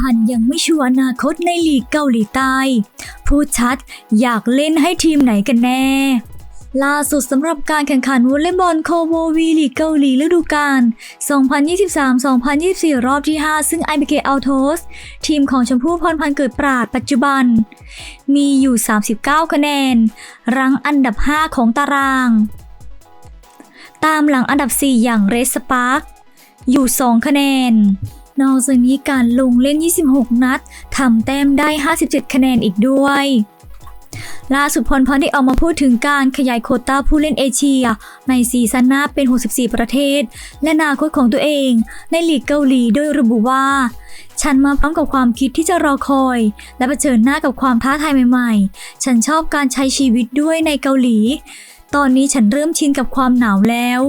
พันธ์ยังไม่ชัวร์อนาคตในลีกเกาหลีใต้ พูดชัดอยากเล่นให้ทีมไหนกันแน่ ล่าสุดสำหรับการแข่งขันวอลเลย์บอลโคโววีลีกเกาหลีฤดูกาล 2023-2024 รอบที่ 5 ซึ่ง IBK Autos ทีมของชมพู่พรพันธ์เกิดปราดปัจจุบัน มีอยู่ 39 คะแนน รั้งอันดับ 5 ของตาราง ตามหลังอันดับ 4 อย่างเรสปาร์คอยู่ 2 คะแนน นอกจากนี้การลงเล่น 26 นัดทำแต้มได้ 57 คะแนนอีกด้วยล่าสุดพรพันธ์ได้ออกมาพูดถึงการขยายโคต้าผู้เล่นเอเชีย ในซีซั่นหน้าเป็น 64 ประเทศ และนาคตของตัวเอง ในลีกเกาหลีโดยระบุว่า ฉันมาพร้อมกับความคิดที่จะรอคอย และเผชิญหน้ากับความท้าทายใหม่ๆ ฉันชอบการใช้ชีวิตด้วยในเกาหลี ตอนนี้ฉันเริ่มชินกับความหนาวแล้ว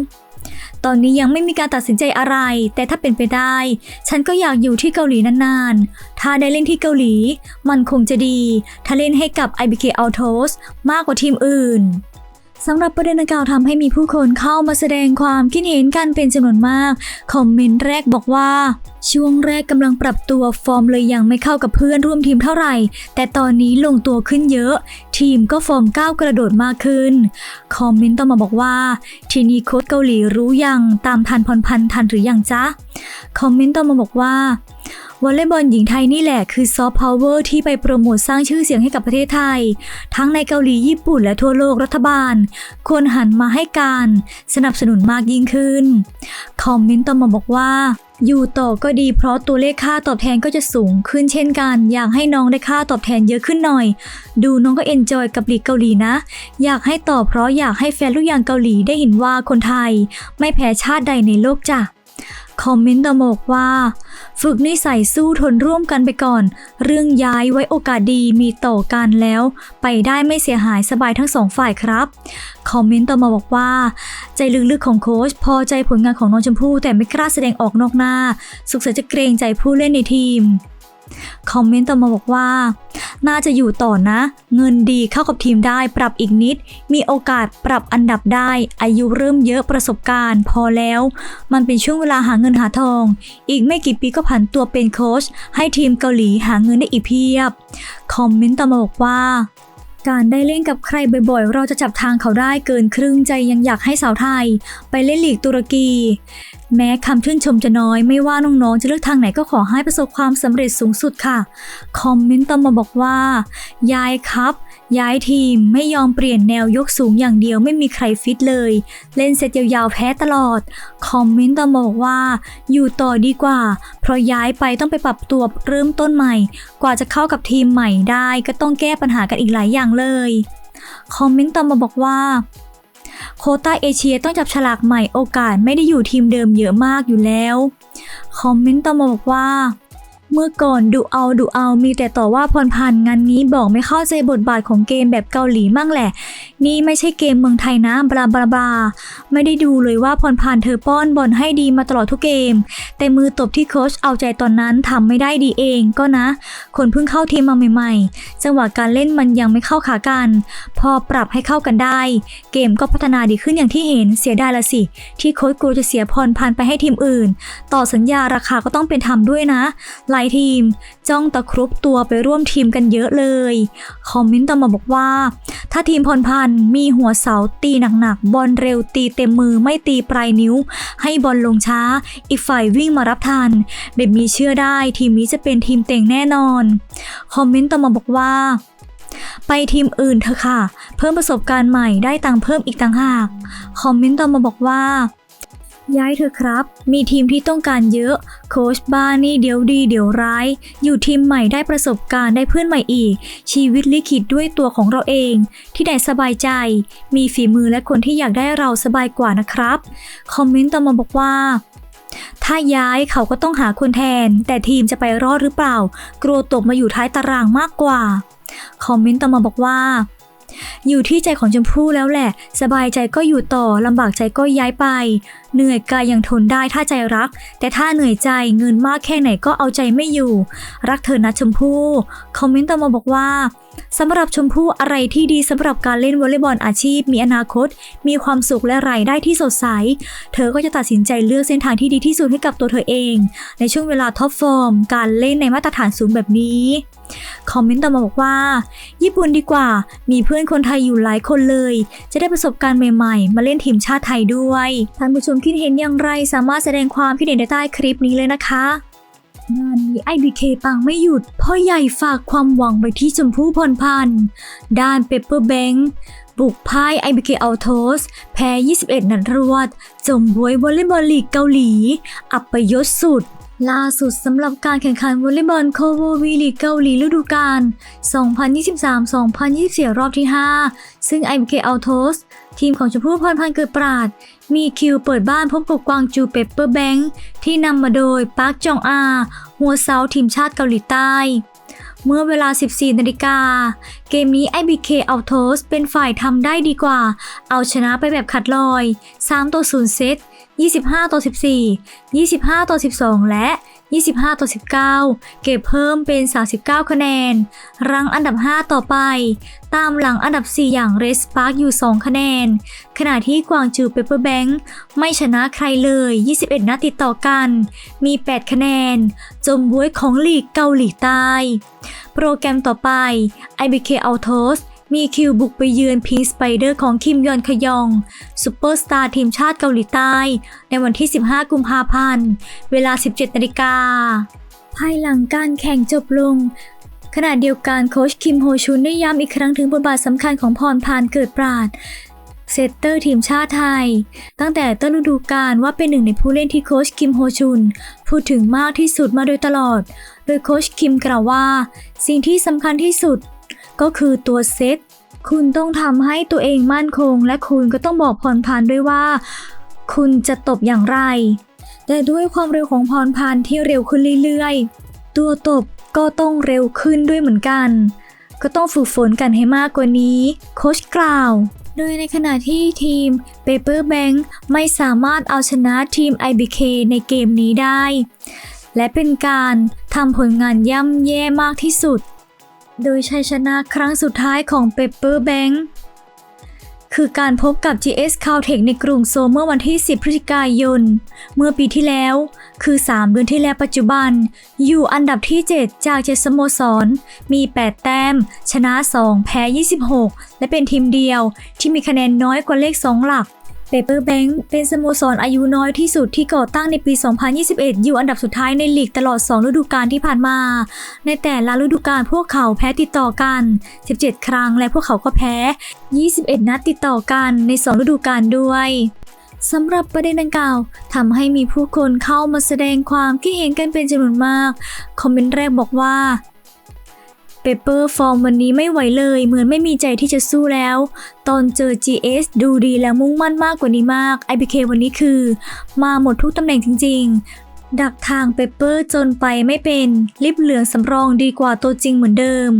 ตอนนี้ยังไม่มีการตัดสินใจอะไร แต่ถ้าเป็นไปได้ ฉันก็อยากอยู่ที่เกาหลีนานๆ ถ้าได้เล่นที่เกาหลี มันคงจะดี ถ้าเล่นให้กับ IBK Autos มากกว่าทีมอื่น สำหรับประเด็นกล่าวทำให้มีผู้คนเข้ามาแสดงความคิดเห็นกันเป็นจำนวนมาก คอมเมนต์แรกบอกว่า ช่วงแรกกำลังปรับตัวฟอร์มเลยยังไม่เข้ากับเพื่อนร่วมทีมเท่าไหร่ แต่ตอนนี้ลงตัวขึ้นเยอะ ทีมก็ฟอร์มก้าวกระโดดมากขึ้น คอมเมนต์ต่อมาบอกว่า ทีนี้โค้ชเกาหลีรู้ยังตามทันพรพันธ์ทันหรือยังจ๊ะ คอมเมนต์ต่อมาบอกว่า วอลเลย์บอลหญิงไทยนี่แหละคือซอฟต์พาวเวอร์ที่ไปโปรโมทสร้างชื่อเสียงให้กับประเทศไทย ทั้งในเกาหลีญี่ปุ่นและทั่วโลกรัฐบาล ควรหันมาให้การสนับสนุนมากยิ่งขึ้น คอมเมนต์ต่อมาบอกว่าอยู่ต่อก็ดีเพราะตัวเลขค่าตอบแทนก็จะสูงขึ้นเช่นกัน อยากให้น้องได้ค่าตอบแทนเยอะขึ้นหน่อย ดูน้องก็เอนจอยกับลีกเกาหลีนะ อยากให้ต่อเพราะอยากให้แฟนลูกยางเกาหลีได้เห็นว่าคนไทย ไม่แพ้ชาติใดในโลกจ้ะ คอมเมนต์ต่อมาบอกว่า ฝึกนิสัยสู้ทนร่วมกันไปก่อน เรื่องย้ายไว้โอกาสดีมีต่อกันแล้ว ไปได้ไม่เสียหายสบายทั้งสองฝ่ายครับ คอมเมนต์ต่อมาบอกว่า ใจลึกๆของโค้ชพอใจผลงานของน้องชมพู่แต่ไม่กล้าแสดงออกนอกหน้า สุขสันต์จะเกรงใจผู้เล่นในทีม คอมเมนต์ต่อมาบอกว่า น่าจะอยู่ต่อนะ เงินดีเข้ากับทีมได้ปรับอีกนิด มีโอกาสปรับอันดับได้ อายุเริ่มเยอะประสบการณ์ พอแล้ว มันเป็นช่วงเวลาหาเงินหาทอง อีกไม่กี่ปีก็ผันตัวเป็นโค้ชให้ทีมเกาหลีหาเงินได้อีกเพียบ คอมเมนต์ต่อมาบอกว่าการได้เล่นกับใครบ่อยๆ เราจะจับทางเขาได้เกินครึ่งใจยังอยากให้สาวไทย ไปเล่นลีกตุรกี แม้คำชื่นชมจะน้อยไม่ว่าน้องๆจะเลือกทางไหนก็ขอให้ประสบความสำเร็จสูงสุดค่ะ คอมเมนต์ต่อมาบอกว่า ยายครับ ย้ายทีมไม่ยอมเปลี่ยนแนวยกสูงอย่างเดียวไม่มีใครฟิตเลย เล่นเซตยาวๆแพ้ตลอด คอมเมนต์ต่อมาบอกว่า อยู่ต่อดีกว่า เพราะย้ายไปต้องไปปรับตัวเริ่มต้นใหม่ กว่าจะเข้ากับทีมใหม่ได้ ก็ต้องแก้ปัญหากันอีกหลายอย่างเลย คอมเมนต์ต่อมาบอกว่า โคต้าเอเชียต้องจับฉลากใหม่โอกาสไม่ได้อยู่ทีมเดิมเยอะมากอยู่แล้ว คอมเมนต์ต่อมาบอกว่า เมื่อก่อนดูเอาดูเอามีแต่ต่อว่าพรพันธ์งานนี้บอกไม่เข้าใจบทบาทของเกมแบบเกาหลีมั่งแหละ นี่ไม่ใช่เกมเมืองไทยนะบลาบลาบลาไม่ได้ดูเลยว่าพรพันเธอป้อนบอลให้ดีมาตลอดทุกเกม แต่มือตบที่โค้ชเอาใจตอนนั้นทำไม่ได้ดีเองก็นะ คนเพิ่งเข้าทีมมาใหม่ๆ จังหวะการเล่นมันยังไม่เข้าขากัน พอปรับให้เข้ากันได้ เกมก็พัฒนาดีขึ้นอย่างที่เห็นเสียดายละสิ ที่โค้ชกลัวจะเสียพรพันไปให้ทีมอื่น ต่อสัญญาราคาก็ต้องเป็นธรรมด้วยนะหลายทีม จ้องตะครุบตัวไปร่วมทีมกันเยอะเลย คอมเมนต์ต่อมาบอกว่า ถ้าทีมพรพันมีหัวเสาตีหนักๆ บอลเร็วตีเต็มมือไม่ตีปลายนิ้ว ให้บอลลงช้า อีกฝ่ายวิ่งมารับทัน เบบมีเชื่อได้ทีมนี้จะเป็นทีมเต็งแน่นอน คอมเมนต์ต่อมาบอกว่า ไปทีมอื่นเถอะค่ะ เพิ่มประสบการณ์ใหม่ได้ตังเพิ่มอีกต่างหาก คอมเมนต์ต่อมาบอกว่า ย้ายเถอะครับ มีทีมที่ต้องการเยอะ โค้ชบ้านี่เดี๋ยวดีเดี๋ยวร้าย อยู่ทีมใหม่ได้ประสบการณ์ได้เพื่อนใหม่อีก ชีวิตลิขิตด้วยตัวของเราเอง ที่ไหนสบายใจ มีฝีมือและคนที่อยากได้เราสบายกว่านะครับ คอมเมนต์ต่อมาบอกว่าถ้าย้ายเขาก็ต้องหาคนแทน แต่ทีมจะไปรอดหรือเปล่า กลัวตกมาอยู่ท้ายตารางมากกว่า คอมเมนต์ต่อมาบอกว่า อยู่ที่ใจของชมพู่แล้วแหละ สบายใจก็อยู่ต่อลำบากใจก็ย้ายไป เหนื่อยกายยังทนได้ถ้าใจรัก แต่ถ้าเหนื่อยใจเงินมากแค่ไหนก็เอาใจไม่อยู่ รักเธอนะชมพู่คอมเมนต์ต่อมาบอกว่าสำหรับชมพู่อะไรที่ดีสำหรับการเล่นวอลเลย์บอลอาชีพ มีอนาคต มีความสุขและรายได้ที่สดใส เธอก็จะตัดสินใจเลือกเส้นทางที่ดีที่สุดให้กับตัวเธอเอง ในช่วงเวลาท็อปฟอร์ม การเล่นในมาตรฐานสูงแบบนี้คอมเมนต์ต่อมาบอกว่า ญี่ปุ่นดีกว่า มีเพื่อนคนไทยอยู่หลายคนเลย จะได้ประสบการณ์ใหม่ๆ มาเล่นทีมชาติไทยด้วยท่านผู้ชมคิดเห็นอย่างไรสามารถแสดงความคิดเห็นได้ใต้คลิปนี้เลยนะคะ งานนี้ IBK ปังไม่หยุดพ่อใหญ่ฝากความหวังไปที่ชมพู่พรพันธ์ด้านเปเปอร์แบงค์บุกพ่าย IBK Autos แพ้ 21 นัดรวด จมบวยวอลเลย์บอลลีกเกาหลี อับประยศสุดล่าสุดสำหรับการแข่งขันวอลเลย์บอลโคโววีลีกเกาหลีฤดูกาล 2023-2024 รอบที่ 5 ซึ่ง IBK Autos ทีมของชมพู่พรพันธ์เกิดปราด มีคิวเปิดบ้านพบกับกวางจูเปเปอร์แบงค์ที่นำมาโดยปาร์คจองอา หัวเซาทีมชาติเกาหลีใต้ เมื่อเวลา 14 นาฬิกา เกมนี้ IBK Autos เป็นฝ่ายทำได้ดีกว่า เอาชนะไปแบบขัดลอย 3 ต่อ 0 เซต 25 ต่อ 14 25 ต่อ 12 และ 25 ต่อ 19 เก็บเพิ่มเป็น 39 คะแนน รั้งอันดับ 5 ต่อไป ตามหลังอันดับ 4 อย่างเรสปาร์กอยู่ 2 คะแนน ขณะที่กวางจูเปเปอร์แบงค์ไม่ชนะใครเลย 21 นัดติดต่อกัน มี 8 คะแนน จมบวยของลีกเกาหลีใต้ โปรแกรมต่อไป IBK Autos มีคิวบุกไปเยือนพิงสไปเดอร์ของคิมยอนคยองซูเปอร์สตาร์ทีมชาติเกาหลีใต้ ในวันที่ 15 กุมภาพันธ์ เวลา 17นาฬิกา ภายหลังการแข่งจบลง ขณะเดียวกันโค้ชคิมโฮชุนได้ย้ำอีกครั้งถึงบทบาทสำคัญของพรพานเกิดปราดเซตเตอร์ทีมชาติไทย ตั้งแต่ต้นฤดูกาลว่าเป็นหนึ่งในผู้เล่นที่โค้ชคิมโฮชุน พูดถึงมากที่สุดมาโดยตลอด โดยโค้ชคิมกล่าวว่า สิ่งที่สำคัญที่สุด ก็คือตัวเซตคุณต้องทำให้ตัวเองมั่นคง และคุณก็ต้องบอกพรพันธ์ด้วยว่า คุณจะตบอย่างไร แต่ด้วยความเร็วของพรพันธ์ที่เร็วขึ้นเรื่อยๆ ตัวตบก็ต้องเร็วขึ้นด้วยเหมือนกัน ก็ต้องฝึกฝนกันให้มากกว่านี้ โค้ชกล่าว โดยในขณะที่ทีม Paper Bank ไม่สามารถเอาชนะทีม IBK ในเกมนี้ได้ และเป็นการทำผลงานย่ำแย่มากที่สุด โดยชัยชนะครั้งสุดท้ายของ Paper Bank คือการพบกับ GS Caltech ในกรุงโซลเมื่อวันที่ 10 พฤศจิกายน เมื่อปีที่แล้ว คือ 3 เดือนที่แล้วปัจจุบัน อยู่อันดับที่ 7 จาก7สโมสร มี 8 แต้ม ชนะ 2 แพ้ 26 และเป็นทีมเดียวที่มีคะแนนน้อยกว่าเลข 2 หลัก Paper Bank เป็นสโมสรอายุน้อยที่สุดที่ก่อตั้งในปี 2021 อยู่อันดับสุดท้ายในลีกตลอด 2 ฤดูกาลที่ผ่านมา ในแต่ละฤดูกาลพวกเขาแพ้ติดต่อกัน 17 ครั้งและพวกเขาก็แพ้ 21 นัดติดต่อกันใน 2 ฤดูกาลด้วยสำหรับประเด็นดังกล่าวทำให้มีผู้คนเข้ามาแสดงความคิดเห็นกันเป็นจำนวนมาก คอมเมนต์แรกบอกว่า เปเปอร์ฟอร์มวันนี้ไม่ไหวเลย เหมือนไม่มีใจที่จะสู้แล้ว ตอนเจอ GS ดูดีและมุ่งมั่นมากกว่านี้มาก IBK วันนี้คือ มาหมดทุกตำแหน่งจริง ๆ ดักทางเปเปอร์จนไปไม่เป็นลิปเหลืองสำรองดีกว่าตัวจริงเหมือนเดิม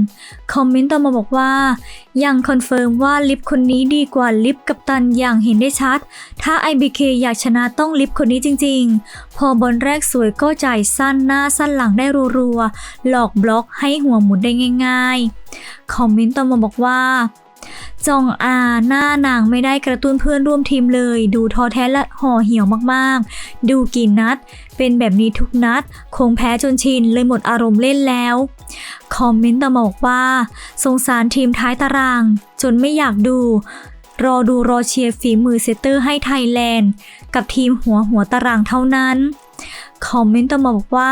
คอมเมนต์ต่อมาบอกว่า ยังคอนเฟิร์มว่าลิฟคนนี้ดีกว่าลิฟกับตันอย่างเห็นได้ชัด ถ้า IBK อยากชนะต้องลิฟคนนี้จริงๆ พอบอลแรกสวยก็จ่ายสั้นหน้าสั้นหลังได้รัวๆ หลอกบล็อกให้หัวหมุนได้ง่าย ๆ คอมเมนต์ต่อมาบอกว่า จองอาหน้านางไม่ได้กระตุ้นเพื่อนร่วมทีมเลย ดูท้อแท้และห่อเหี่ยวมากๆ ดูกี่นัด เป็นแบบนี้ทุกนัด คงแพ้จนชินเลยหมดอารมณ์เล่นแล้ว คอมเมนต์ต่อมาบอกว่า สงสารทีมท้ายตาราง จนไม่อยากดูรอดูรอเชียร์ฝีมือเซตเตอร์ให้ไทยแลนด์ กับทีมหัวหัวตารางเท่านั้น คอมเมนต์ต่อมาบอกว่า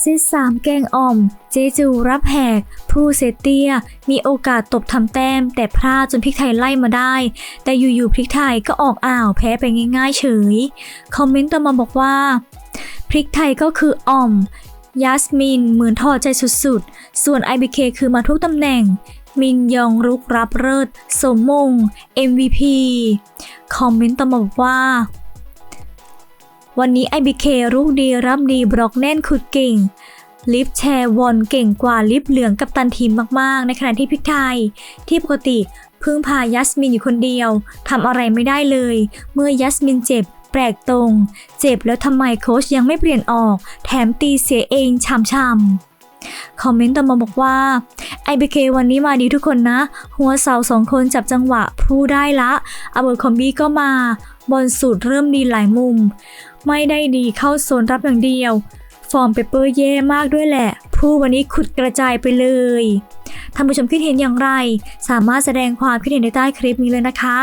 เซตสามแกงอ่อม เจจูรับแหก ผู้เซตเตีย มีโอกาสตบทำแต้ม แต่พลาดจนพริกไทยไล่มาได้ แต่อยู่ๆพริกไทยก็ออกอ่าวแพ้ไปง่ายๆเฉย คอมเมนต์ต่อมาบอกว่า พริกไทยก็คืออ่อม ยัสมินเหมือนถอใจสุดๆ ส่วน IBK คือมาทุกตำแหน่ง มินยองรุกรับเลิศสมมง MVP คอมเมนต์ต่อมาบอกว่า วันนี้ IBK รุกดีรับดีบล็อกแน่นขุดเก่ง ลิฟแชร์วอนเก่งกว่าลิฟเหลืองกับตันทีมมากๆ ในขณะที่พิกไทย ที่ปกติพึ่งพายัสมินอยู่คนเดียวทำอะไรไม่ได้เลย เมื่อยัสมินเจ็บแปลกตรง เจ็บแล้วทำไมโค้ชยังไม่เปลี่ยนออก แถมตีเสียเองช้ำๆคอมเมนต์ต่อมาบอกว่า IBK วันนี้มาดีทุกคนนะ หัวเสาสองคนจับจังหวะผู้ได้ละอาเบอร์คอมบี้ก็มา บอลสูตรเริ่มดีหลายมุม ไม่ได้ดีเข้าโซนรับอย่างเดียว ฟอร์มเปเปอร์แย่มากด้วยแหละ ผู้วันนี้ขุดกระจายไปเลยท่านผู้ชมคิดเห็นอย่างไร สามารถแสดงความคิดเห็นในใต้คลิปนี้เลยนะคะ